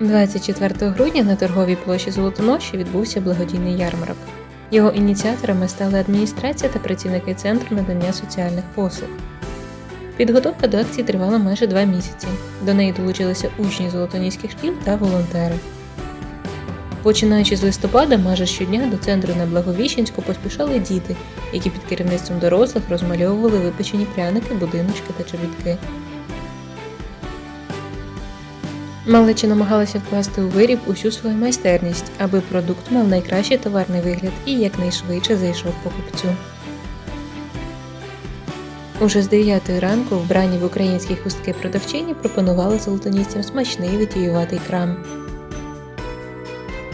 24 грудня на торговій площі Золотоноші відбувся благодійний ярмарок. Його ініціаторами стали адміністрація та працівники центру надання соціальних послуг. Підготовка до акції тривала майже два місяці. До неї долучилися учні золотоніських шкіл та волонтери. Починаючи з листопада, майже щодня до центру на Благовіщенську поспішали діти, які під керівництвом дорослих розмальовували випечені пряники, будиночки та чобітки. Малечі намагалася вкласти у виріб усю свою майстерність, аби продукт мав найкращий товарний вигляд і якнайшвидше зайшов покупцю. Уже з 9 ранку вбрані в українські хустки продавчині пропонували золотоністям смачний витіюватий крам.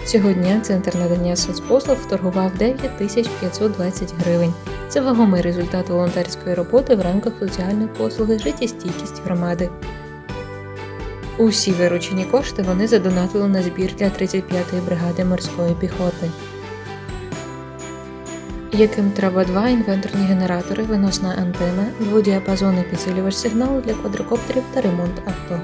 Цього дня центр надання соцпослуг вторгував 9520 гривень. Це вагомий результат волонтерської роботи в рамках соціальної послуги життєстійкість громади. Усі виручені кошти вони задонатили на збір для 35-ї бригади морської піхоти. Яким треба два інвенторні генератори, виносна антена, дводіапазонний підсилювач сигналу для квадрокоптерів та ремонт авто.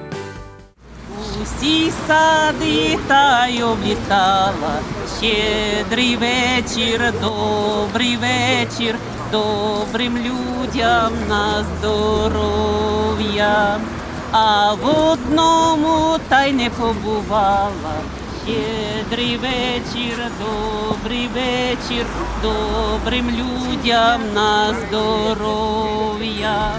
Усі сади та й облітала. Щедрий вечір, добрий вечір, добрим людям на здоров'я. А в одному та й не побувала. Щедрий вечір, добрий вечір, добрим людям на здоров'я.